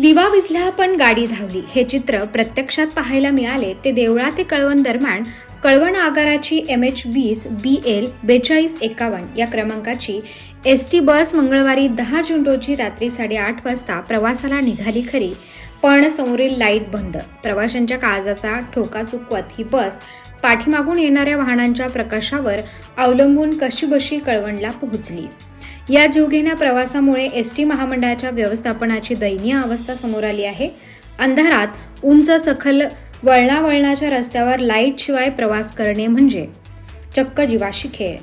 दिवा विझला पण गाडी धावली. हे चित्र प्रत्यक्षात पाहायला मिळाले ते देवळा ते कळवण दरम्यान कळवण आगाराची एम एच वीस बी एल बेचाळीस एकावन्न या क्रमांकाची एस टी बस मंगळवारी दहा जून रोजी रात्री साडेआठ वाजता प्रवासाला निघाली खरी. पण समोरील लाइट बंद. प्रवाशांच्या काळजाचा ठोका चुकवत ही बस पाठीमागून येणाऱ्या वाहनांच्या प्रकाशावर अवलंबून कशीबशी कळवणला पोहोचली. या जीवघेण्या प्रवासामुळे एस टी महामंडळाच्या व्यवस्थापनाची दयनीय अवस्था समोर आली आहे. अंधारात उंच सखल वळणावळणाच्या रस्त्यावर लाइट शिवाय प्रवास करणे म्हणजे चक्क जीवाशी खेळ.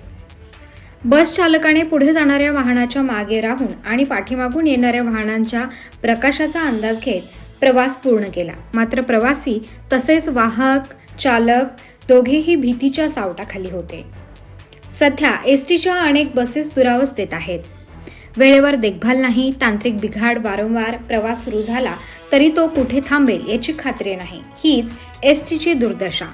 बस चालकाने पुढे जाणाऱ्या वाहनाच्या मागे राहून आणि पाठीमागून येणाऱ्या वाहनांच्या प्रकाशाचा अंदाज घेत प्रवास पूर्ण केला. मात्र प्रवासी तसेच वाहक चालक दोघेही भीतीच्या सावटाखाली होते. सध्या एस टीच्या अनेक बसेस दुरावस्थेत आहेत. वेळेवर देखभाल नाही तांत्रिक बिघाड वारंवार प्रवास सुरू झाला तरी तो कुठे थांबेल याची खात्री नाही. हीच एस टीची दुर्दशा.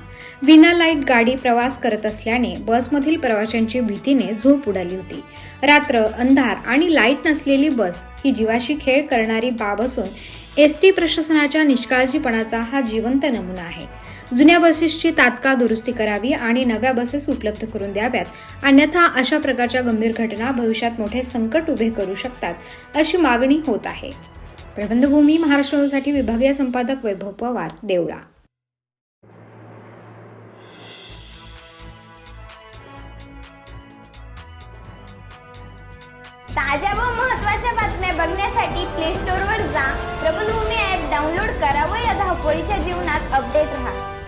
विना लाइट गाडी प्रवास करत असल्याने बसमधील प्रवाशांची भीतीने झोप उडाली होती. रात्र अंधार आणि लाइट नसलेली बस ही जीवाशी खेळ करणारी बाब असून एस टी प्रशासनाच्या निष्काळजीपणाचा हा जिवंत नमुना आहे. जुन्या बसेसची तात्काळ दुरुस्ती करावी आणि नव्या बसेस उपलब्ध करून द्याव्यात. अन्यथा अशा प्रकारच्या गंभीर घटना भविष्यात मोठे संकट उभे करू शकतात अशी मागणी होत आहे. प्रबंधभूमी महाराष्ट्रासाठी विभागीय संपादक वैभव पवार देवळा. ताज्या व महत्त्वाच्या बातम्या प्ले स्टोअरवर जा. प्रबलभूमी ॲप डाउनलोड करा व या धावपळीच्या जीवनात अपडेट राहा.